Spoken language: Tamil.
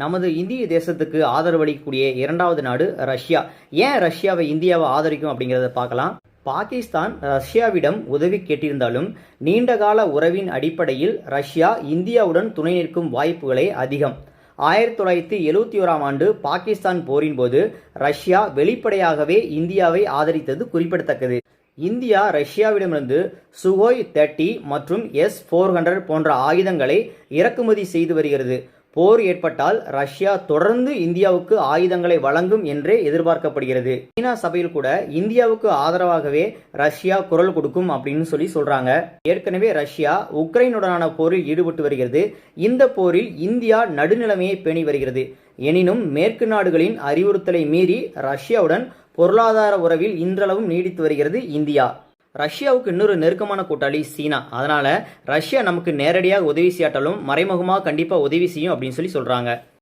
நமது இந்திய தேசத்துக்கு ஆதரவளிக்கக்கூடிய இரண்டாவது நாடு ரஷ்யா. ஏன் ரஷ்யாவை இந்தியாவை ஆதரிக்கும் அப்படிங்கிறத பார்க்கலாம். பாகிஸ்தான் ரஷ்யாவிடம் உதவி கேட்டிருந்தாலும் நீண்டகால உறவின் அடிப்படையில் ரஷ்யா இந்தியாவுடன் துணை நிற்கும் வாய்ப்புகளே அதிகம். ஆயிரத்தி தொள்ளாயிரத்தி எழுவத்தி ஓராம் ஆண்டு பாகிஸ்தான் போரின் போது ரஷ்யா வெளிப்படையாகவே இந்தியாவை ஆதரித்தது குறிப்பிடத்தக்கது. இந்தியா ரஷ்யாவிடமிருந்து சுகோய் தேர்ட்டி மற்றும் எஸ் ஃபோர் ஹண்ட்ரட் போன்ற ஆயுதங்களை இறக்குமதி செய்து வருகிறது. போர் ஏற்பட்டால் ரஷ்யா தொடர்ந்து இந்தியாவுக்கு ஆயுதங்களை வழங்கும் என்றே எதிர்பார்க்கப்படுகிறது. சீனா சபையில் கூட இந்தியாவுக்கு ஆதரவாகவே ரஷ்யா குரல் கொடுக்கும் அப்படின்னு சொல்லி சொல்றாங்க. ஏற்கனவே ரஷ்யா உக்ரைனுடனான போரில் ஈடுபட்டு வருகிறது. இந்த போரில் இந்தியா நடுநிலைமையை பேணி வருகிறது. எனினும் மேற்கு நாடுகளின் அறிவுறுத்தலை மீறி ரஷ்யாவுடன் பொருளாதார உறவில் இன்றளவும் நீடித்து வருகிறது இந்தியா. ரஷ்யாவுக்கு இன்னொரு நெருக்கமான கூட்டாளி சீனா. அதனால ரஷ்யா நமக்கு நேரடியாக உதவி செய்யாட்டாலும் மறைமுகமாக கண்டிப்பாக உதவி செய்யும் அப்படின்னு சொல்லி சொல்கிறாங்க